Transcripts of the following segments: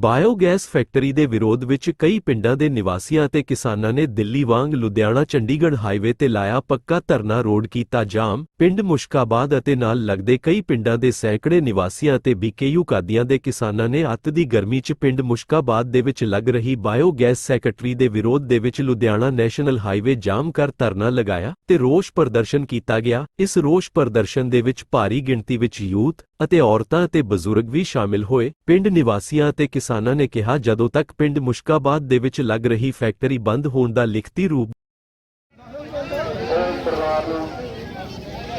Biogas factory ਦੇ ਵਿਰੋਧ ਵਿੱਚ ਕਈ ਪਿੰਡਾਂ ਦੇ ਨਿਵਾਸੀਆਂ ਅਤੇ ਕਿਸਾਨਾਂ ਨੇ ਦਿੱਲੀ ਵਾਂਗ ਲੁਧਿਆਣਾ ਚੰਡੀਗੜ੍ਹ ਹਾਈਵੇ ਤੇ ਲਾਇਆ ਪੱਕਾ ਧਰਨਾ ਰੋਡ ਕੀਤਾ ਜਾਮ। ਪਿੰਡ ਮੁਸ਼ਕਾਬਾਦ ਅਤੇ ਨਾਲ ਲੱਗਦੇ ਕਈ ਪਿੰਡਾਂ ਦੇ ਸੈਂਕੜੇ ਨਿਵਾਸੀਆਂ ਅਤੇ ਬੀਕੇਯੂ ਕਾਦੀਆਂ ਦੇ ਕਿਸਾਨਾਂ ਨੇ ਅੱਤ ਦੀ ਗਰਮੀ 'ਚ ਪਿੰਡ ਮੁਸ਼ਕਾਬਾਦ ਦੇ ਵਿੱਚ ਲੱਗ ਰਹੀ ਬਾਇਓਗੈਸ ਸੈਕਟਰੀ ਦੇ ਵਿਰੋਧ ਦੇ ਵਿੱਚ ਲੁਧਿਆਣਾ ਨੈਸ਼ਨਲ ਹਾਈਵੇ ਜਾਮ ਕਰ ਧਰਨਾ ਲਗਾਇਆ ਤੇ ਰੋਸ ਪ੍ਰਦਰਸ਼ਨ ਕੀਤਾ ਗਿਆ। ਇਸ ਰੋਸ ਪ੍ਰਦਰਸ਼ਨ ਦੇ ਵਿੱਚ ਭਾਰੀ ਗਿਣਤੀ ਵਿੱਚ ਯੂਥ ਅਤੇ ਔਰਤਾਂ ਅਤੇ ਬਜ਼ੁਰਗ ਵੀ ਸ਼ਾਮਿਲ ਹੋਏ। ਪਿੰਡ ਨਿਵਾਸੀਆਂ ਅਤੇ ਕਿਸਾਨਾਂ ਨੇ ਕਿਹਾ, ਜਦੋਂ ਤੱਕ ਪਿੰਡ ਮੁਸ਼ਕਾਬਾਦ ਦੇ ਵਿੱਚ ਲੱਗ ਰਹੀ ਫੈਕਟਰੀ ਬੰਦ ਹੋਣ ਦਾ ਲਿਖਤੀ ਰੂਪ ਉਹ ਨੂੰ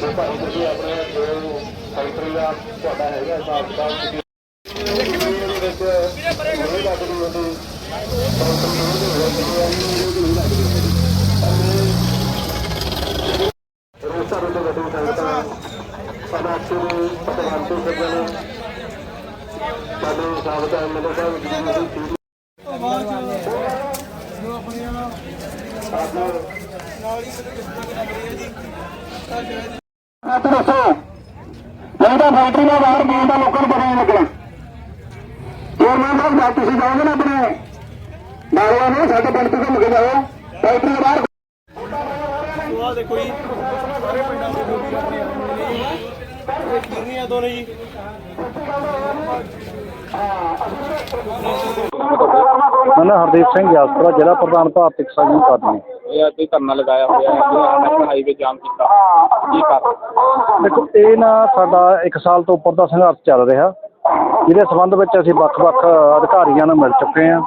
ਜੋ ਭਾਈ ਤੁਸੀਂ ਆਪਣੇ ਜੋ ਫੈਕਟਰੀ ਦਾ ਤੁਹਾਡਾ ਹੈਗਾ ਹਿਸਾਬ ਕਿਤਾਬ ਤੁਸੀਂ ਇਹਦੇ ਵਿੱਚ ਨਹੀਂ ਲੱਗਦੀ ਹੁੰਦੀ ਫੈਕਟਰੀ ਉਹਦੇ ਵਿੱਚ ਨਹੀਂ ਲੱਗਦੀ ਰੋਸਾ ਰੋਟੇ ਵੱਡੀ ਸੰਗਤਾਂ ਪਦਾਰਥ ਦੇ ਪਤਵੰਤੂ ਸੱਜਣ ਸਾਡੇ ਸਾਬਤ ਐਮਐਲਏ ਸਾਹਿਬ ਜੀ ਦੀ ਹੱਥ ਦੱਸੋ ਨਹੀਂ ਤਾਂ ਫੈਕਟਰੀ ਦਾ ਬਾਹਰ ਬੋਲ ਦਾ ਲੋਕਾਂ ਨੂੰ ਪਤਾ ਨਹੀਂ ਲੱਗਣਾ ਚੇਅਰਮੈਨ ਸਾਹਿਬ ਜਦ ਤੁਸੀਂ ਜਾਓਗੇ ਨਾ ਆਪਣੇ ਨਾਲਿਆਂ ਨੂੰ ਸਾਡੇ ਪਿੰਡ ਤੋਂ ਘੁੰਮ ਕੇ ਜਾਓ ਫੈਕਟਰੀ ਦੇ ਬਾਹਰ ਆ। ਦੇਖੋ ਜੀ ਸਾਰੇ ਪਿੰਡਾਂ ਦੇ ਲੋਕੀ ਆਪਣੇ ਆਪਣੇ ਨੇ ਇਹ ਕਿੰਨੀਆਂ ਤੋਂ ਜੀ? ਮੈਂ ਹਰਦੀਪ ਸਿੰਘ ਯਾਸਪੁਰਾ ਜ਼ਿਲ੍ਹਾ ਪ੍ਰਧਾਨ ਭਾਰਤੀ ਕਿਸਾਨ ਯੂਨੀਅਨ ਕਾਦੀ ਇਹ ਤੇ ਧਰਨਾ ਲਗਾਇਆ ਹੋਇਆ ਹੈ ਨੈਸ਼ਨਲ ਹਾਈਵੇ ਜਾਮ ਕੀਤਾ। ਕੀ ਕਰ ਦੇਖੋ ਇਹ ਨਾ ਸਾਡਾ 1 ਸਾਲ ਤੋਂ ਉੱਪਰ ਦਾ ਸੰਘਰਸ਼ ਚੱਲ ਰਿਹਾ ਜਿਹਦੇ ਸੰਬੰਧ ਵਿੱਚ ਅਸੀਂ ਵੱਖ-ਵੱਖ ਅਧਿਕਾਰੀਆਂ ਨੂੰ ਮਿਲ ਚੁੱਕੇ ਹਾਂ।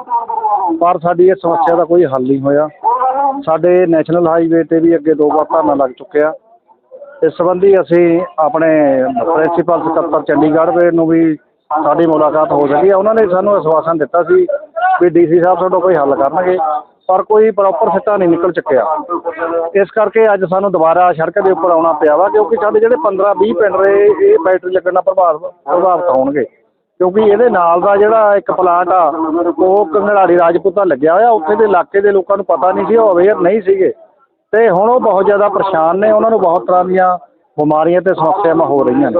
ਪਰ ਸਾਡੀ ਇਹ ਸਮੱਸਿਆ ਦਾ ਕੋਈ ਹੱਲ ਨਹੀਂ ਹੋਇਆ। ਸਾਡੇ ਨੈਸ਼ਨਲ ਹਾਈਵੇ ਤੇ ਵੀ ਅੱਗੇ ਦੋ ਵਾਰ ਧਰਨਾ ਲੱਗ ਚੁੱਕਿਆ। ਇਸ ਸੰਬੰਧੀ ਅਸੀਂ ਆਪਣੇ ਪ੍ਰਿੰਸੀਪਲ ਸਕੱਤਰ ਚੰਡੀਗੜ੍ਹ ਦੇ ਨੂੰ ਵੀ ਸਾਡੀ ਮੁਲਾਕਾਤ ਹੋ ਸਕੀ ਹੈ ਉਹਨਾਂ ਨੇ ਸਾਨੂੰ ਅਸ਼ਵਾਸਨ ਦਿੱਤਾ ਸੀ ਵੀ ਡੀਸੀ ਸਾਹਿਬ ਤੁਹਾਡਾ ਕੋਈ ਹੱਲ ਕਰਨਗੇ, ਪਰ ਕੋਈ ਪ੍ਰੋਪਰ ਸਿੱਟਾ ਨਹੀਂ ਨਿਕਲ ਚੁੱਕਿਆ। ਇਸ ਕਰਕੇ ਅੱਜ ਸਾਨੂੰ ਦੁਬਾਰਾ ਸੜਕ ਦੇ ਉੱਪਰ ਆਉਣਾ ਪਿਆ ਵਾ, ਕਿਉਂਕਿ ਸਾਡੇ ਜਿਹੜੇ 15 20 ਪਿੰਡ ਰਹੇ ਇਹ ਬੈਟਰੀ ਲੱਗਣ ਦਾ ਪ੍ਰਭਾਵ ਪ੍ਰਭਾਵਿਤ ਹੋਣਗੇ। ਕਿਉਂਕਿ ਇਹਦੇ ਨਾਲ ਦਾ ਜਿਹੜਾ ਇੱਕ ਪਲਾਂਟ ਆ, ਉਹ ਕੰਗੜਾੜੀ ਰਾਜਪੂਤਾ ਲੱਗਿਆ ਹੋਇਆ, ਉੱਥੇ ਦੇ ਇਲਾਕੇ ਦੇ ਲੋਕਾਂ ਨੂੰ ਪਤਾ ਨਹੀਂ ਸੀ ਉਹ ਅਵੇਅਰ ਨਹੀਂ ਸੀਗੇ। ਤੇ ਹੁਣ ਉਹ ਬਹੁਤ ਜ਼ਿਆਦਾ ਪਰੇਸ਼ਾਨ ਨੇ, ਉਹਨਾਂ ਨੂੰ ਬਹੁਤ ਤਰ੍ਹਾਂ ਦੀਆਂ ਬਿਮਾਰੀਆਂ ਤੇ ਸਮੱਸਿਆਵਾਂ ਹੋ ਰਹੀਆਂ ਨੇ।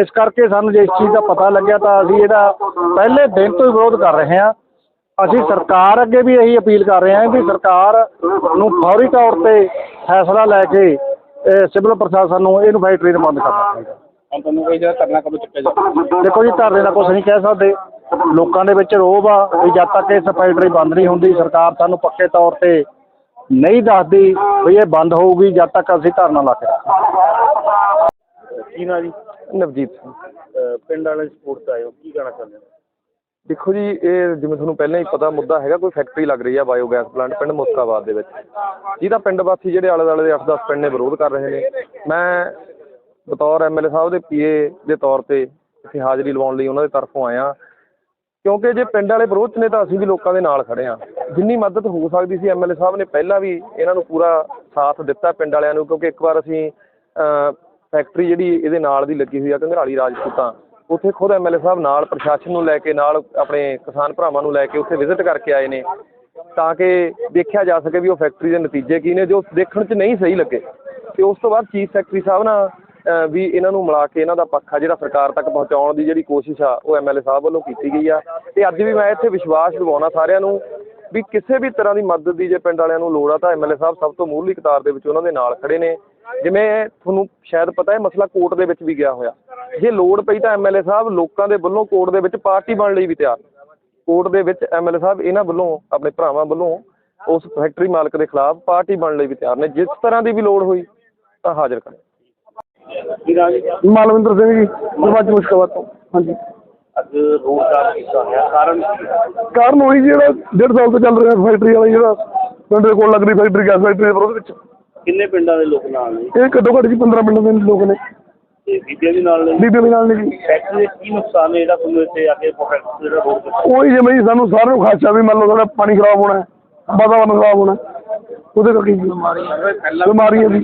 ਇਸ ਕਰਕੇ ਸਾਨੂੰ ਜੇ ਇਸ ਚੀਜ਼ ਦਾ ਪਤਾ ਲੱਗਿਆ ਤਾਂ ਅਸੀਂ ਇਹਦਾ ਪਹਿਲੇ ਦਿਨ ਤੋਂ ਹੀ ਵਿਰੋਧ ਕਰ ਰਹੇ ਹਾਂ। ਅਸੀਂ ਸਰਕਾਰ ਅੱਗੇ ਵੀ ਇਹੀ ਅਪੀਲ ਕਰ ਰਹੇ ਹਾਂ ਕਿ ਸਰਕਾਰ ਨੂੰ ਫੌਰੀ ਤੌਰ ਤੇ ਫੈਸਲਾ ਲੈ ਕੇ ਸਿਵਲ ਪ੍ਰਸ਼ਾਸਨ ਨੂੰ ਇਹਨੂੰ ਫੈਕਟਰੀ ਨੂੰ ਬੰਦ ਕਰਨਾ ਚਾਹੀਦਾ ਤੁਹਾਨੂੰ ਕੋਈ ਜਿਹੜਾ ਧਰਨਾ ਕਦੋਂ ਚੁੱਕਿਆ ਜਾਵੇ? ਦੇਖੋ ਜੀ ਧਰਨੇ ਦਾ ਕੁਝ ਨਹੀਂ ਕਹਿ ਸਕਦੇ। ਲੋਕਾਂ ਦੇ ਵਿੱਚ ਰੋਬ ਆ ਵੀ ਜਦ ਤੱਕ ਇਹ ਫੈਕਟਰੀ ਬੰਦ ਨਹੀਂ ਹੁੰਦੀ ਸਰਕਾਰ ਸਾਨੂੰ ਪੱਕੇ ਤੌਰ ਤੇ ਨਹੀਂ ਦੱਸਦੀ ਵੀ ਇਹ ਬੰਦ ਹੋਊਗੀ ਜਦ ਤੱਕ ਅਸੀਂ ਧਰਨਾ ਲਾ ਕੇ ਰੱਖਾਂਗੇ। ਕੀ ਨਾ ਜੀ? ਨਵਜੀਤ ਸਿੰਘ। ਪਿੰਡ ਵਾਲੇ ਸਪੋਰਟ ਤੇ ਆਏ ਹੋ ਕੀ ਕਹਿਣਾ ਚਾਹੁੰਦੇ ਹੋ? ਦੇਖੋ ਜੀ ਇਹ ਜਿਵੇਂ ਤੁਹਾਨੂੰ ਪਹਿਲਾਂ ਹੀ ਪਤਾ ਮੁੱਦਾ ਹੈਗਾ ਕੋਈ ਫੈਕਟਰੀ ਲੱਗ ਰਹੀ ਆ ਬਾਇਓਗੈਸ ਪਲਾਂਟ ਪਿੰਡ ਮੁਸਕਾਬਾਦ ਦੇ ਵਿੱਚ। ਜਿਹਦਾ ਪਿੰਡ ਵਾਸੀ ਜਿਹੜੇ ਆਲੇ ਦੁਆਲੇ ਦੇ 8-10 ਪਿੰਡ ਨੇ ਵਿਰੋਧ ਕਰ ਰਹੇ ਨੇ। ਮੈਂ ਬਤੌਰ ਐਮਐਲਏ ਸਾਹਿਬ ਦੇ ਪੀਏ ਦੇ ਤੌਰ ਤੇ ਇੱਥੇ ਹਾਜ਼ਰੀ ਲਵਾਉਣ ਲਈ ਉਹਨਾਂ ਦੇ ਤਰਫੋਂ ਆਇਆ। ਕਿਉਂਕਿ ਜੇ ਪਿੰਡ ਵਾਲੇ ਵਿਰੋਧ 'ਚ ਨੇ ਤਾਂ ਅਸੀਂ ਵੀ ਲੋਕਾਂ ਦੇ ਨਾਲ ਖੜੇ ਆ। ਜਿੰਨੀ ਮਦਦ ਹੋ ਸਕਦੀ ਸੀ ਐਮਐਲਏ ਸਾਹਿਬ ਨੇ ਪਹਿਲਾਂ ਵੀ ਇਹਨਾਂ ਨੂੰ ਪੂਰਾ ਸਾਥ ਦਿੱਤਾ ਪਿੰਡ ਵਾਲਿਆਂ ਨੂੰ ਕਿਉਂਕਿ ਇੱਕ ਵਾਰ ਅਸੀਂ ਅਹ, ਫੈਕਟਰੀ ਜਿਹੜੀ ਇਹਦੇ ਨਾਲ ਦੀ ਲੱਗੀ ਹੋਈ ਆ ਘੰਗਰਾਲੀ ਰਾਜਪੂਤਾਂ, ਉੱਥੇ ਖੁਦ ਐਮਐਲਏ ਸਾਹਿਬ ਨਾਲ ਪ੍ਰਸ਼ਾਸਨ ਨੂੰ ਲੈ ਕੇ ਨਾਲ ਆਪਣੇ ਕਿਸਾਨ ਭਰਾਵਾਂ ਨੂੰ ਲੈ ਕੇ ਉੱਥੇ ਵਿਜ਼ਿਟ ਕਰਕੇ ਆਏ ਨੇ, ਤਾਂ ਕਿ ਦੇਖਿਆ ਜਾ ਸਕੇ ਵੀ ਉਹ ਫੈਕਟਰੀ ਦੇ ਨਤੀਜੇ ਕੀ ਨੇ, ਜੋ ਦੇਖਣ 'ਚ ਨਹੀਂ ਸਹੀ ਲੱਗੇ। ਤੇ ਉਸ ਤੋਂ ਬਾਅਦ ਚੀਫ ਸੈਕਟਰੀ ਸਾਹਿਬ ਨਾਲ ਵੀ ਇਹਨਾਂ ਨੂੰ ਮਿਲਾ ਕੇ ਇਹਨਾਂ ਦਾ ਪੱਖ ਆ ਜਿਹੜਾ ਸਰਕਾਰ ਤੱਕ ਪਹੁੰਚਾਉਣ ਦੀ ਜਿਹੜੀ ਕੋਸ਼ਿਸ਼ ਆ, ਉਹ ਐਮਐਲਏ ਸਾਹਿਬ ਵੱਲੋਂ ਕੀਤੀ ਗਈ ਆ। ਤੇ ਅੱਜ ਵੀ ਮੈਂ ਇੱਥੇ ਵਿਸ਼ਵਾਸ ਦਿਵਾਉਣਾ ਸਾਰਿਆਂ ਨੂੰ ਵੀ ਕਿਸੇ ਵੀ ਤਰ੍ਹਾਂ ਦੀ ਮਦਦ ਦੀ ਜੇ ਪਿੰਡ ਵਾਲਿਆਂ ਨੂੰ ਲੋੜ ਆ, ਤਾਂ ਐਮਐਲਏ ਸਾਹਿਬ ਸਭ ਤੋਂ ਮੂਹਰਲੀ ਕਤਾਰ ਦੇ ਵਿੱਚ ਉਹਨਾਂ ਦੇ ਨਾਲ ਖੜੇ ਨੇ। ਜਿਵੇਂ ਤੁਹਾਨੂੰ ਸ਼ਾਇਦ ਪਤਾ ਹੈ ਮਸਲਾ ਕੋਰਟ ਦੇ ਵਿੱਚ ਵੀ ਗਿਆ ਹੋਇਆ। ਜੇ ਲੋੜ ਪਈ ਤਾਂ ਐਮਐਲਏ ਸਾਹਿਬ ਲੋਕਾਂ ਦੇ ਵੱਲੋਂ ਕੋਰਟ ਦੇ ਵਿੱਚ ਪਾਰਟੀ ਬਣਨ ਲਈ ਵੀ ਤਿਆਰ। ਕੋਰਟ ਦੇ ਵਿੱਚ ਐਮਐਲਏ ਸਾਹਿਬ ਇਹਨਾਂ ਵੱਲੋਂ ਆਪਣੇ ਭਰਾਵਾਂ ਵੱਲੋਂ ਉਸ ਫੈਕਟਰੀ ਮਾਲਕ ਦੇ ਖਿਲਾਫ ਪਾਰਟੀ ਬਣਨ ਲਈ ਵੀ ਤਿਆਰ ਨੇ। ਜਿਸ ਤਰ੍ਹਾਂ ਦੀ ਵੀ ਲੋੜ ਹੋਈ ਤਾਂ ਹਾਜ਼ਰ ਕਰੇ ਮਾਲਵਿੰਦਰ ਸਿੰਘ ਜੀ ਸਰਪੰਚ ਮੁਸ਼ਕਾਬਾਦ ਤੋਂ। ਹਾਂਜੀ। ਅੱਜ ਰੋਡ ਦਾ ਕੀਤਾ ਹੋਇਆ ਕਾਰਨ? ਕਾਰਨ ਉਹੀ ਜਿਹੜਾ ਡੇਢ ਸਾਲ ਤੋਂ ਚੱਲ ਰਿਹਾ ਫੈਕਟਰੀ ਵਾਲਾ ਜਿਹੜਾ ਪਿੰਡ ਦੇ ਕੋਲ ਲੱਗਦੀ ਫੈਕਟਰੀ ਗੈਸ ਫੈਕਟਰੀ ਦੇ ਵਿਰੋਧ ਵਿੱਚ। ਕਿੰਨੇ ਪਿੰਡਾਂ ਦੇ ਲੋਕ ਨਾਲ ਨੇ? ਇਹ ਘੱਟੋ ਘੱਟ ਜੀ 15 ਪਿੰਡਾਂ ਦੇ ਲੋਕ ਨੇ। ਤੇ ਬੀਬੀਆਂ ਵੀ ਨਾਲ ਨੇ? ਬੀਬੀ ਵੀ ਨਾਲ ਨੇ ਜੀ। ਫੈਕਟਰੀ ਦੇ ਕੀ ਨੁਕਸਾਨ ਹੈ ਜਿਹੜਾ ਤੁਹਾਨੂੰ ਇੱਥੇ ਆ ਕੇ ਫੈਕਟਰੀ ਜਿਹੜਾ ਰੋਡ ਤੇ ਉਹੀ ਜਿਵੇਂ ਜੀ ਸਾਨੂੰ ਸਾਰਿਆਂ ਨੂੰ ਖਾਸਾ ਵੀ ਮੰਨ ਲਓ ਸਾਡਾ ਪਾਣੀ ਖਰਾਬ ਹੋਣਾ ਹੈ, ਵਾਤਾਵਰਨ ਖਰਾਬ ਹੋਣਾ ਹੈ। ਉਹਦੇ ਕਰਕੇ ਜੀ ਪਹਿਲਾਂ ਬਿਮਾਰੀਆਂ ਜੀ।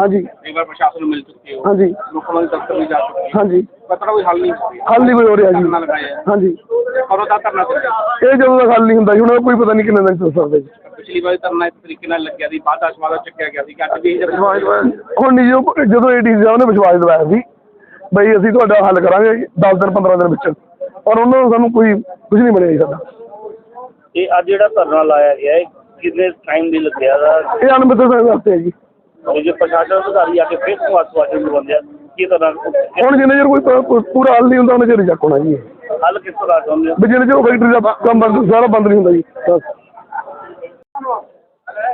ਹਾਂਜੀ। ਕਈ ਵਾਰ ਪ੍ਰਸ਼ਾਸਨ ਨੂੰ ਮਿਲ ਚੁੱਕੇ ਹੋ ਹਾਂਜੀ। ਲੋਕਾਂ ਦੇ ਦਫ਼ਤਰ ਵੀ ਜਾ ਚੁੱਕੇ ਹੋ। ਹਾਂਜੀ। ਪਤਾ ਕੋਈ ਹੱਲ ਨਹੀਂ ਹੋ ਰਿਹਾ। ਹੱਲ ਨਹੀਂ ਕੋਈ ਹੋ ਰਿਹਾ ਧਰਨਾ ਜੀ ਲਗਾਇਆ ਹਾਂਜੀ। ਕਦੋਂ ਦਾ ਧਰਨਾ ਚੱਲਿਆ ਇਹ ਜਦੋਂ ਤੱਕ ਹੱਲ ਨਹੀਂ ਹੁੰਦਾ ਜੀ ਹੁਣ ਕੋਈ ਪਤਾ ਨਹੀਂ ਕਿੰਨੇ ਦਿਨ ਚੱਲ ਸਕਦਾ ਜੀ। ਪਿਛਲੀ ਵਾਰ ਧਰਨਾ ਇਸ ਤਰੀਕੇ ਨਾਲ ਲੱਗਿਆ ਸੀ ਬਾਅਦ ਆਸ਼ਵਾਦਾ ਚੱਕਿਆ ਗਿਆ ਸੀ ਕਿ ਅੱਜ ਵੀ ਇਹ ਹੁਣ ਨਹੀਂ ਜੋ ਜਦੋਂ ਏਡੀ ਸਾਹਿਬ ਨੇ ਵਿਸ਼ਵਾਸ ਦਿਵਾਇਆ ਸੀ ਬਈ ਅਸੀਂ ਤੁਹਾਡਾ ਹੱਲ ਕਰਾਂਗੇ 10 ਦਿਨ 15 ਦਿਨ ਵਿੱਚ। ਔਰ ਉਹਨਾਂ ਨੂੰ ਸਾਨੂੰ ਕੋਈ ਕੁਝ ਨਹੀਂ ਮਿਲਿਆ ਜੀ ਸਾਡਾ। ਇਹ ਅੱਜ ਜਿਹੜਾ ਧਰਨਾ ਲਾਇਆ ਗਿਆ ਹੈ ਕਿੰਨੇ ਟਾਈਮ ਲਈ ਲੱਗਿਆ ਦਾ? ਇਹ ਅਨਮਿੱਥੇ ਸਮੇਂ ਵਾਸਤੇ ਹੈ ਜੀ। ਤੇ ਜੇ ਪ੍ਰਸ਼ਾਸਨ ਅਧਿਕਾਰੀ ਆ ਕੇ ਫਿਰ ਤੋਂ ਆਸਵਾਸ਼ਨ ਦਿਵਾਉਂਦੇ ਆ ਕੀ ਤਰ੍ਹਾਂ ਹੁਣ ਜਿੰਨੇ ਚਿਰ ਕੋਈ ਪ- ਪੂਰਾ ਹੱਲ ਨਹੀਂ ਹੁੰਦਾ ਉਹਨਾਂ ਚਿਰ ਹੋਣਾ ਜੀ। ਇਹ। ਹੱਲ ਕਿਸ ਤਰ੍ਹਾਂ ਚਾਹੁੰਦੇ ਹੋ? ਵੀ ਜਿੰਨੇ ਚਿਰ ਉਹ ਫੈਕਟਰੀ ਦਾ ਕੰਮ ਬੰਦ ਸਾਰਾ ਬੰਦ ਨਹੀਂ ਹੁੰਦਾ ਜੀ ਬਸ।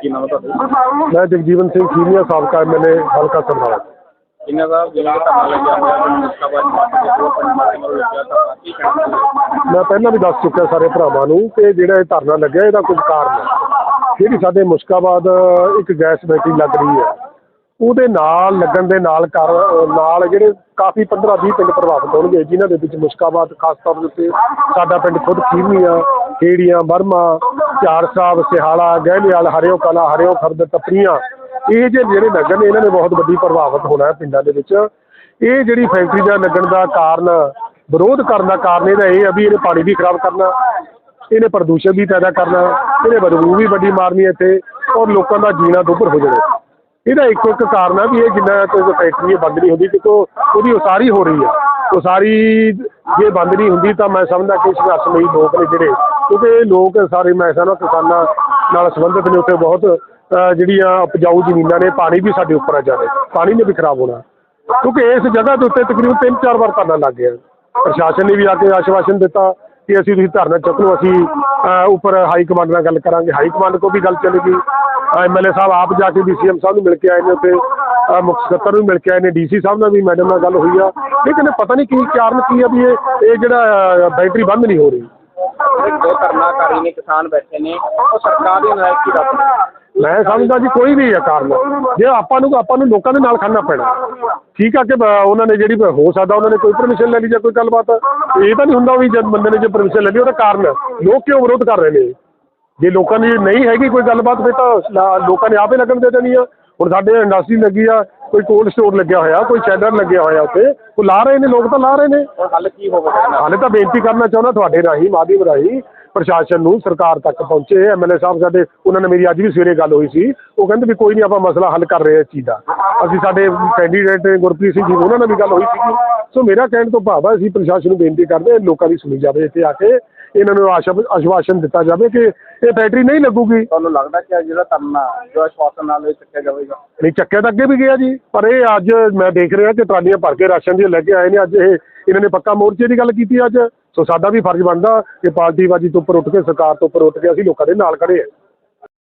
ਕੀ ਨਾਮ ਤੁਹਾਡਾ? ਮੈਂ ਜਗਜੀਵਨ ਸਿੰਘ ਸੀਨੀਅਰ ਸਾਬਕਾ ਐਮਐਲਏ ਹਲਕਾ ਸਰਦਾਰ ਇਹਨਾਂ ਦਾ ਜਿਵੇਂ ਕਿ ਧਰਨਾ ਲੱਗਿਆ ਹੋਇਆ ਹੈ ਮੁਸਤਾਬਾਦ ਮਾਰਕੀਟ ਦੇ ਦੋ ਪਿੰਡ ਮਾਰਕੀਟ ਵੱਲੋਂ ਲੱਗਿਆ ਧਰਨਾ ਕੀ ਕਹਿਣਾ ਚਾਹੁੰਦੇ ਹੋ? ਮੈਂ ਪਹਿਲਾਂ ਵੀ ਦੱਸ ਚੁੱਕਿਆ ਸਾਰੇ ਭਰਾਵਾਂ ਨੂੰ ਕਿ ਜਿਹੜਾ ਇਹ ਧਰਨਾ ਲੱਗਿਆ ਇਹਦਾ ਕੁਝ ਕਾਰਨ ਹੈ ਜਿਹੜੀ ਸਾਡੇ ਮੁਸ਼ਕਾਬਾਦ ਇੱਕ ਗੈਸ ਬੈਟਰੀ ਲੱਗ ਰਹੀ ਹੈ। ਉਹਦੇ ਨਾਲ ਲੱਗਣ ਦੇ ਨਾਲ ਕਰ, ਨਾਲ ਜਿਹੜੇ ਕਾਫੀ 15 20 ਪਿੰਡ ਪ੍ਰਭਾਵਿਤ ਹੋਣਗੇ, ਜਿਨ੍ਹਾਂ ਦੇ ਵਿੱਚ ਮੁਸ਼ਕਾਬਾਦ ਖਾਸ ਤੌਰ ਦੇ ਉੱਤੇ ਸਾਡਾ ਪਿੰਡ ਖੁਦ ਖੀਮੀਆਂ ਖੇੜੀਆਂ ਬਰਮਾ ਚਾਰ ਸਾਹਿਬ, ਸਿਹਾਲਾ ਗਹਿਲੇਵਾਲ ਹਰਿਓ ਕਲਾ, ਹਰਿਓ ਖਰਦ ਤਪਰੀਆਂ, ਇਹ ਜੇ ਜਿਹੜੇ ਲੱਗਣ ਨੇ ਇਹਨਾਂ ਨੇ ਬਹੁਤ ਵੱਡੀ ਪ੍ਰਭਾਵਿਤ ਹੋਣਾ ਹੈ ਪਿੰਡਾਂ ਦੇ ਵਿੱਚ। ਇਹ ਜਿਹੜੀ ਫੈਕਟਰੀ ਦਾ ਲੱਗਣ ਦਾ ਕਾਰਨ, ਵਿਰੋਧ ਕਰਨ ਦਾ ਕਾਰਨ ਇਹਦਾ ਇਹ ਆ ਵੀ ਇਹਨੇ ਪਾਣੀ ਵੀ ਖਰਾਬ ਕਰਨਾ। ਇਹਨੇ ਪ੍ਰਦੂਸ਼ਣ ਵੀ ਪੈਦਾ ਕਰਨਾ, ਇਹਨੇ ਬਦਬੂ ਵੀ ਵੱਡੀ ਮਾਰਨੀ ਹੈ ਇੱਥੇ, ਔਰ ਲੋਕਾਂ ਦਾ ਜੀਣਾ ਦੁੱਭਰ ਹੋ ਜਾਣਾ। ਇਹਦਾ ਇੱਕੋ ਇੱਕ ਕਾਰਨ ਹੈ ਵੀ ਇਹ ਜਿੰਨਾ ਤੱਕ ਫੈਕਟਰੀ ਬੰਦ ਨਹੀਂ ਹੁੰਦੀ, ਕਿਉਂਕਿ ਉਹ- ਉਹਦੀ ਉਸਾਰੀ ਹੋ ਰਹੀ ਹੈ ਉਸਾਰੀ ਜੇ ਬੰਦ ਨਹੀਂ ਹੁੰਦੀ ਤਾਂ ਮੈਂ ਸਮਝਦਾ ਕਿ ਸੰਘਰਸ਼ ਲਈ ਲੋਕ ਨੇ ਜਿਹੜੇ, ਕਿਉਂਕਿ ਲੋਕ ਸਾਰੇ ਮੈਂ ਸਮਝਦਾ ਕਿਸਾਨਾਂ ਨਾਲ ਸੰਬੰਧਿਤ ਨੇ, ਉੱਥੇ ਬਹੁਤ ਜਿਹੜੀਆਂ ਉਪਜਾਊ ਜ਼ਮੀਨਾਂ ਨੇ, ਪਾਣੀ ਵੀ ਸਾਡੇ ਉੱਪਰ ਆ ਜਾਵੇ ਪਾਣੀ ਨੇ ਵੀ ਖਰਾਬ ਹੋਣਾ। ਕਿਉਂਕਿ ਇਸ ਜਗ੍ਹਾ ਦੇ ਉੱਤੇ ਤਕਰੀਬਨ ਤਿੰਨ ਚਾਰ ਵਾਰ ਧਰਨਾ ਲੱਗ ਗਿਆ। ਪ੍ਰਸ਼ਾਸਨ ਨੇ ਵੀ ਆ ਕੇ ਆਸ਼ਵਾਸਨ ਦਿੱਤਾ। ਕਿ ਅਸੀਂ ਤੁਸੀਂ ਧਰਨਾ ਚੁੱਕੋ ਅਸੀਂ ਉੱਪਰ ਹਾਈ ਕਮਾਂਡ ਨਾਲ ਗੱਲ ਕਰਾਂਗੇ। ਹਾਈ ਕਮਾਂਡ ਕੋ ਵੀ ਗੱਲ ਚੱਲੇਗੀ। ਐਮਐਲਏ ਸਾਹਿਬ ਆਪ ਜਾ ਕੇ ਸੀਐਮ ਸਾਹਿਬ ਨੂੰ ਮਿਲ ਕੇ ਆਏ ਨੇ ਉੱਥੇ। ਮੁੱਖ ਸਕੱਤਰ ਨੂੰ ਮਿਲ ਕੇ ਆਏ ਨੇ ਡੀਸੀ ਸਾਹਿਬ ਨਾਲ ਵੀ ਮੈਡਮ ਨਾਲ ਗੱਲ ਹੋਈ ਆ। ਲੇਕਿਨ ਪਤਾ ਨਹੀਂ ਕੀ ਕਾਰਨ ਕੀ ਆ ਵੀ ਇਹ ਇਹ ਜਿਹੜਾ ਅਹ, ਬੈਟਰੀ ਬੰਦ ਨਹੀਂ ਹੋ ਰਹੀ। ਦੋ ਧਰਨਾਕਾਰੀ ਨੇ ਕਿਸਾਨ ਬੈਠੇ ਨੇ ਉਹ ਸਰਕਾਰ ਦੀ ਨਾਇਕੀ ਦੱਸ ਨੇ। ਮੈਂ ਸਮਝਦਾ ਜੀ ਕੋਈ ਵੀ ਹੈ ਕਾਰਨ। ਜੇ ਆਪਾਂ ਨੂੰ ਆਪਾਂ ਨੂੰ ਲੋਕਾਂ ਦੇ ਨਾਲ ਖੜਨਾ ਪੈਣਾ। ਠੀਕ ਆ ਕਿ ਉਹਨਾਂ ਨੇ ਜਿਹੜੀ ਹੋ ਸਕਦਾ ਉਹਨਾਂ ਨੇ ਕੋਈ ਪਰਮਿਸ਼ਨ ਲੈ ਲਈ ਜਾਂ ਕੋਈ ਗੱਲਬਾਤ। ਇਹ ਤਾਂ ਨਹੀਂ ਹੁੰਦਾ ਵੀ ਜਦ ਬੰਦੇ ਨੇ ਜੇ ਪਰਮਿਸ਼ਨ ਲੈ ਲਈ ਉਹਦਾ ਕਾਰਨ ਲੋਕ ਕਿਉਂ ਵਿਰੋਧ ਕਰ ਰਹੇ ਨੇ? ਜੇ ਲੋਕਾਂ ਦੀ ਨਹੀਂ ਹੈਗੀ ਕੋਈ ਗੱਲਬਾਤ ਫਿਰ ਤਾਂ ਲੋਕਾਂ ਨੇ ਆਪੇ ਲੱਗਣ ਦੇ ਦੇਣੀ ਆ। ਹੁਣ ਸਾਡੇ ਇੰਡਸਟਰੀ ਲੱਗੀ ਆ ਕੋਈ ਕੋਲਡ ਸਟੋਰ ਲੱਗਿਆ ਹੋਇਆ ਕੋਈ ਸ਼ੈਲਰ ਲੱਗਿਆ ਹੋਇਆ ਉੱਥੇ। ਉਹ ਲਾ ਰਹੇ ਨੇ ਲੋਕ ਤਾਂ ਲਾ ਰਹੇ ਨੇ। ਹੱਲ ਕੀ ਹੋਵੇਗਾ? ਹਾਲੇ ਤਾਂ ਬੇਨਤੀ ਕਰਨਾ ਚਾਹੁੰਦਾ ਤੁਹਾਡੇ ਰਾਹੀਂ ਮਾਧਿਅਮ ਰਾਹੀਂ ਪ੍ਰਸ਼ਾਸਨ ਨੂੰ ਸਰਕਾਰ ਤੱਕ ਪਹੁੰਚੇ ਐਮਐਲਏ ਸਾਹਿਬ ਸਾਡੇ ਉਹਨਾਂ ਨੇ ਮੇਰੀ ਅੱਜ ਵੀ ਸਵੇਰੇ ਗੱਲ ਹੋਈ ਸੀ। ਉਹ ਕਹਿੰਦੇ ਵੀ ਕੋਈ ਨਹੀਂ ਆਪਾਂ ਮਸਲਾ ਹੱਲ ਕਰ ਰਹੇ ਹਾਂ ਇਸ ਚੀਜ਼ ਦਾ। ਅਸੀਂ ਸਾਡੇ ਕੈਂਡੀਡੇਟ ਗੁਰਪ੍ਰੀਤ ਸਿੰਘ ਜੀ ਉਹਨਾਂ ਨਾਲ ਵੀ ਗੱਲ ਹੋਈ ਸੀ ਸੋ ਮੇਰਾ ਕਹਿਣ ਤੋਂ ਭਾਵ ਹੈ ਅਸੀਂ ਪ੍ਰਸ਼ਾਸਨ ਨੂੰ ਬੇਨਤੀ ਕਰਦੇ ਹਾਂ ਲੋਕਾਂ ਦੀ ਸੁਣੀ ਜਾਵੇ ਇੱਥੇ ਆ ਕੇ ਇਹਨਾਂ ਨੂੰ ਆਸ਼ਾ- ਆਸ਼ਵਾਸਨ ਦਿੱਤਾ ਜਾਵੇ ਕਿ ਇਹ ਫੈਕਟਰੀ ਨਹੀਂ ਲੱਗੂਗੀ। ਤੁਹਾਨੂੰ ਲੱਗਦਾ ਕਿ ਜਿਹੜਾ ਧਰਨਾ ਜੋ ਆਸ਼ਵਾਸਨ ਨਾਲ ਇਹ ਚੱਕਿਆ ਜਾਵੇਗਾ? ਨਹੀਂ ਚੱਕਿਆ ਤਾਂ ਅੱਗੇ ਵੀ ਗਿਆ ਜੀ ਪਰ ਇਹ ਅੱਜ ਮੈਂ ਦੇਖ ਰਿਹਾ ਕਿ ਟਰਾਲੀਆਂ ਭਰ ਕੇ ਰਾਸ਼ਨ ਦੀਆਂ ਲੈ ਕੇ ਆਏ ਨੇ ਅੱਜ ਇਹ ਇਹਨਾਂ ਨੇ ਪੱਕਾ ਮੋਰਚੇ ਦੀ ਗੱਲ ਕੀਤੀ ਅੱਜ। ਸੋ ਸਾਡਾ ਵੀ ਫਰਜ਼ ਬਣਦਾ ਕਿ ਪਾਰਟੀਬਾਜ਼ੀ ਤੋਂ ਉੱਪਰ ਉੱਠ ਕੇ, ਸਰਕਾਰ ਤੋਂ ਉੱਪਰ ਉੱਠ ਕੇ ਅਸੀਂ ਲੋਕਾਂ ਦੇ ਨਾਲ ਖੜੇ ਹਾਂ।